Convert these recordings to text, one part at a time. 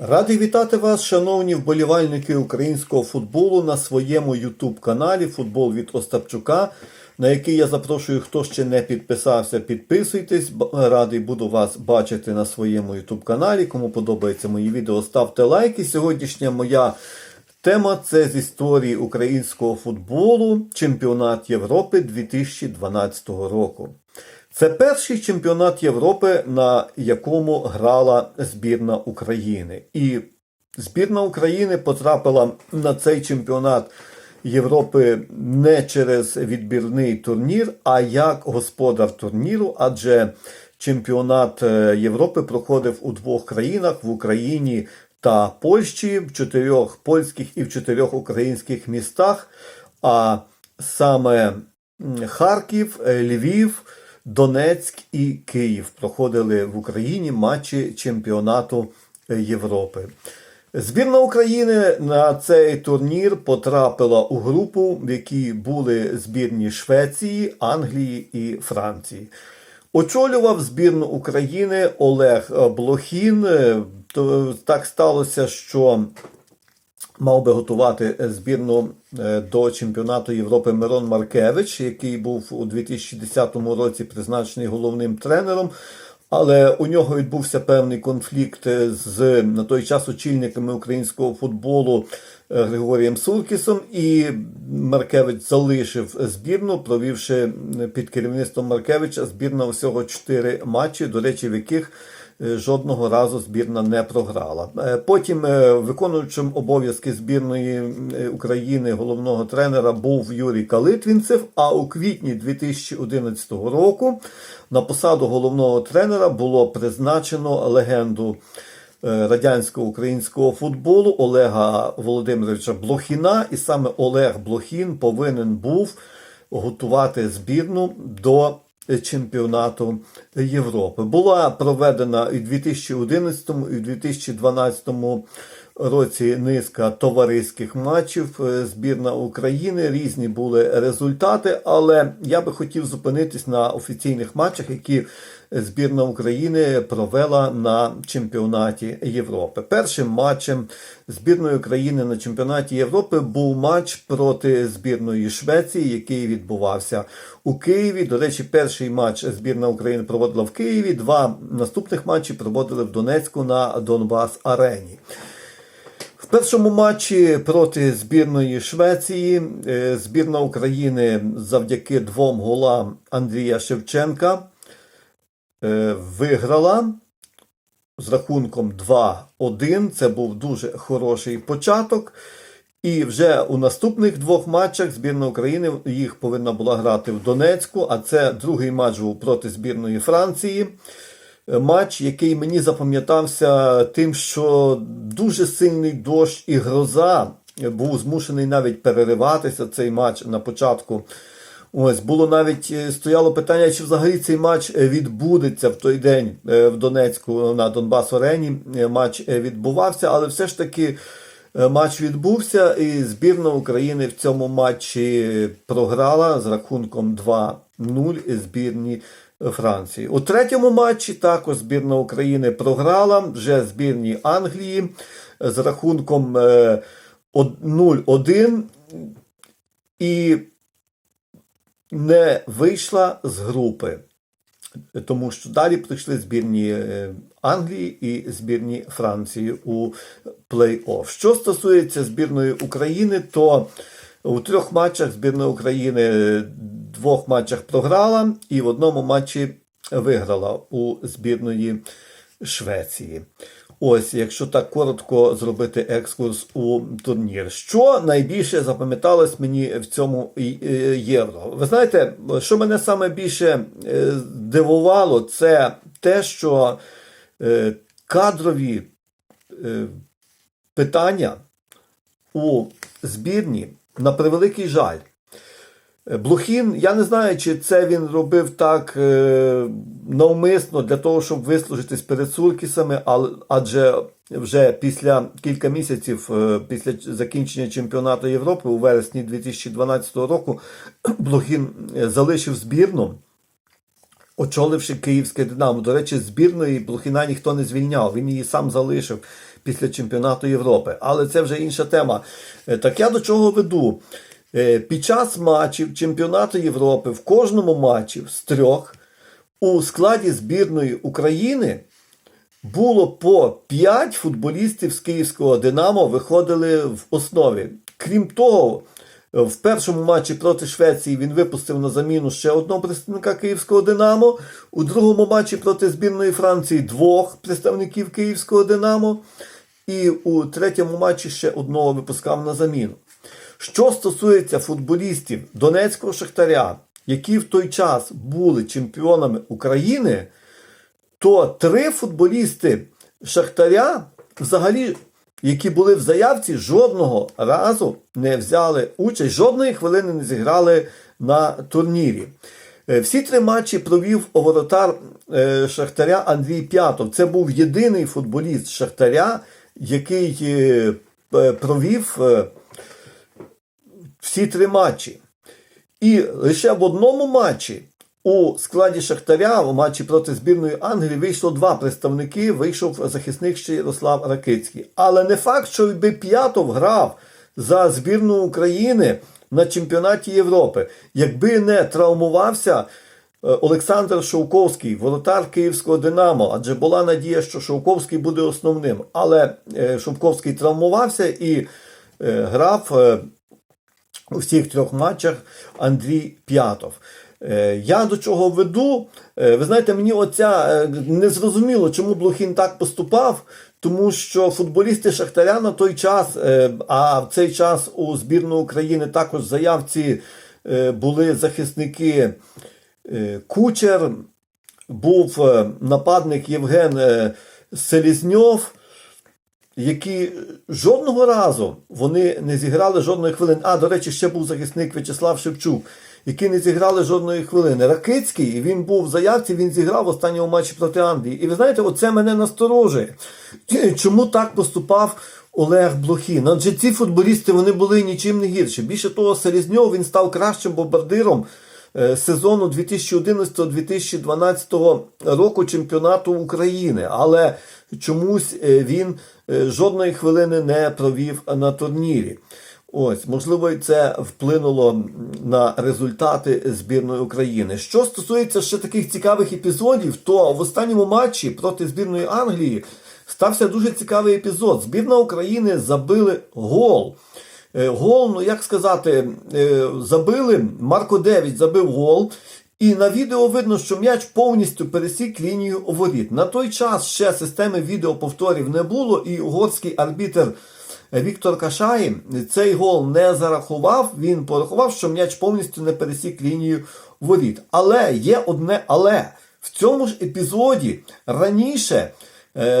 Радий вітати вас, шановні вболівальники українського футболу на своєму YouTube каналі Футбол від Остапчука, на який я запрошую, хто ще не підписався, підписуйтесь. Радий буду вас бачити на своєму YouTube каналі. Кому подобається мої відео, ставте лайки. Сьогоднішня моя тема це з історії українського футболу, чемпіонат Європи 2012 року. Це перший чемпіонат Європи, на якому грала збірна України. І збірна України потрапила на цей чемпіонат Європи не через відбірний турнір, а як господар турніру, адже чемпіонат е, Європи проходив у двох країнах в Україні та Польщі, в чотирьох польських і в чотирьох українських містах. А саме Харків, е, Львів. Донецьк і Київ проходили в Україні матчі чемпіонату Європи. Збірна України на цей турнір потрапила у групу, в якій були збірні Швеції, Англії і Франції. Очолював збірну України Олег Блохін. Так сталося, що мав би готувати збірну е, до чемпіонату Європи Мирон Маркевич, який був у 2010 році призначений головним тренером. Але у нього відбувся певний конфлікт з на той час очільниками українського футболу е, Григорієм Суркісом, і Маркевич залишив збірну, провівши під керівництвом Маркевича збірна усього чотири матчі, до речі, в яких е, жодного разу збірна не програла. Е, Потім е, виконуючим обов'язки збірної е, України головного тренера був Юрій Калитвінцев. А у квітні 2011 року на посаду головного тренера було призначено легенду е, радянського українського футболу Олега Володимировича Блохіна. І саме Олег Блохін повинен був готувати збірну до чемпіонату Європи. Була проведена і в 2011 і в 2012 році низка товариських матчів. Е, Збірна України різні були результати, але я би хотів зупинитись на офіційних матчах, які збірна України провела на чемпіонаті Європи. Першим матчем збірної України на чемпіонаті Європи був матч проти збірної Швеції, який відбувався у Києві. До речі, перший матч збірна України проводила в Києві. Два наступних матчі проводили в Донецьку на Донбас Арені. Першому матчі проти збірної Швеції е, збірна України завдяки двом голам Андрія Шевченка е, виграла з рахунком 2-1. Це був дуже хороший початок. І вже у наступних двох матчах збірна України їх повинна була грати в Донецьку, а це другий матч був проти збірної Франції. Е, Матч, який мені запам'ятався тим, що дуже сильний дощ і гроза був змушений навіть перериватися цей матч на початку. Ось було навіть е, стояло питання, чи взагалі цей матч е, відбудеться в той день е, в Донецьку на Донбас Арені. Е, Матч е, відбувався, але все ж таки е, матч відбувся, і збірна України в цьому матчі програла з рахунком 2-0 збірні Франції. У третьому матчі також збірна України програла вже збірні Англії з рахунком е, 0-1 і не вийшла з групи. Тому що далі прийшли збірні е, Англії і збірні Франції у плей-офф. Що стосується збірної України, то у трьох матчах збірна України е, двох матчах програла і в одному матчі виграла у збірної Швеції. Ось, якщо так коротко зробити екскурс у турнір. Що найбільше запам'яталось мені в цьому е, євро? Ви знаєте, що мене саме більше е, здивувало, це те, що е, кадрові питання у збірні на превеликий жаль. Е, Блохін, я не знаю, чи це він робив так е, навмисно для того, щоб вислужитись перед Суркісами, але адже вже після кілька місяців е, після закінчення чемпіонату Європи у вересні 2012 року Блохін е, залишив збірну. очоливши київське Динамо. До речі, збірної Блохіна ніхто не звільняв. Він її сам залишив після чемпіонату Європи. Але це вже інша тема. Е, Так я до чого веду? Е, Під час матчів чемпіонату Європи в кожному матчі з трьох у складі збірної України було по 5 футболістів з київського Динамо виходили в основі. Крім того, в першому матчі проти Швеції він випустив на заміну ще одного представника київського Динамо. У другому матчі проти збірної Франції двох представників київського Динамо. І у третьому матчі ще одного випускав на заміну. Що стосується футболістів Донецького Шахтаря, які в той час були чемпіонами України, то три футболісти Шахтаря, взагалі, які були в заявці, жодного разу не взяли участь, жодної хвилини не зіграли на турнірі. Е, Всі три матчі провів воротар е, Шахтаря Андрій П'ятов. Це був єдиний футболіст Шахтаря, який е, провів всі три матчі. І лише в одному матчі у складі Шахтаря в матчі проти збірної Англії вийшло два представники. Вийшов захисник ще Ярослав Ракицький. Але не факт, що би П'ятов грав за збірну України на чемпіонаті Європи, якби не травмувався. е, Олександр Шовковський, воротар київського Динамо, адже була надія, що Шовковський буде основним. Але е, Шовковський травмувався і е, грав у всіх трьох матчах Андрій П'ятов. Е, Я до чого веду? Е, Ви знаєте, мені оця е, не зрозуміло, чому Блохін так поступав, тому що футболісти Шахтаря на той час, а в цей час у збірну України також в заявці були захисники Кучер, був нападник Євген Селізньов які жодного разу вони не зіграли жодної хвилини. А, до речі, ще був захисник В'ячеслав Шевчук, які не зіграли жодної хвилини. Ракицький, він був в заявці, він зіграв в останньому матчі проти Англії. І ви знаєте, оце мене насторожує. Чому так поступав Олег Блохін? Адже ці футболісти вони були нічим не гірші. Більше того, Селізньов він став кращим бомбардиром сезону 2011-2012 року чемпіонату України, але чомусь е, він е, жодної хвилини не провів на турнірі. Ось, можливо, і це вплинуло на результати збірної України. Що стосується ще таких цікавих епізодів, то в останньому матчі проти збірної Англії стався дуже цікавий епізод. Збірна України забили гол. Е, Гол, ну як сказати, е, забили. Марко Девіч забив гол. І на відео видно, що м'яч повністю пересік лінію воріт. На той час ще системи відеоповторів не було, і угорський арбітр Віктор Кашай цей гол не зарахував. Він порахував, що м'яч повністю не пересік лінію воріт. Але є одне але. В цьому ж епізоді раніше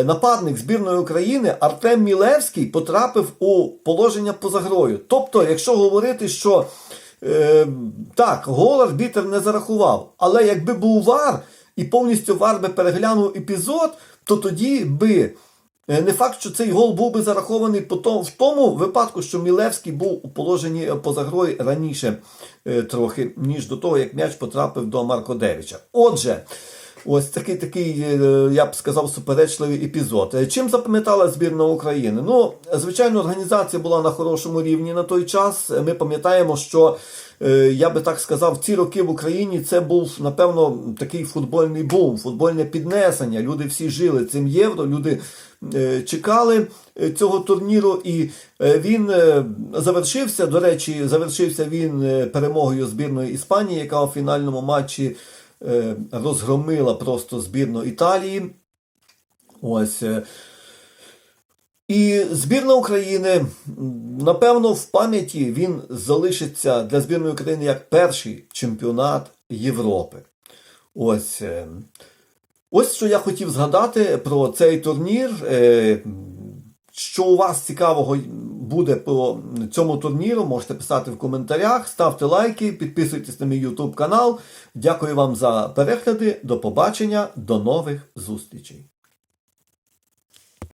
нападник збірної України Артем Мілевський потрапив у положення поза грою. Тобто, якщо говорити, що е, так, гол арбітр не зарахував, але якби був вар і повністю вар би переглянув епізод, то тоді би. Е, Не факт, що цей гол був би зарахований в тому випадку, що Мілевський був у положенні е, поза грою раніше е, трохи, ніж до того, як м'яч потрапив до Марко Девіча. Отже, ось такий такий, е, я б сказав, суперечливий епізод. Е, Чим запам'ятала збірна України? Ну, звичайно, організація була на хорошому рівні на той час. Е, Ми пам'ятаємо, що я би так сказав, ці роки в Україні це був напевно такий футбольний бум, футбольне піднесення. Люди всі жили цим євро, люди чекали цього турніру, і він завершився. До речі, завершився він перемогою збірної Іспанії, яка у фінальному матчі розгромила просто збірну Італії. Ось. е, і збірна України, напевно, в пам'яті він залишиться для збірної України як перший чемпіонат Європи. Ось. е, Ось що я хотів згадати про цей турнір. Е, Що у вас цікавого буде по цьому турніру, можете писати в коментарях, ставте лайки, підписуйтесь на мій YouTube канал. Дякую вам за перегляди. До побачення, до нових зустрічей.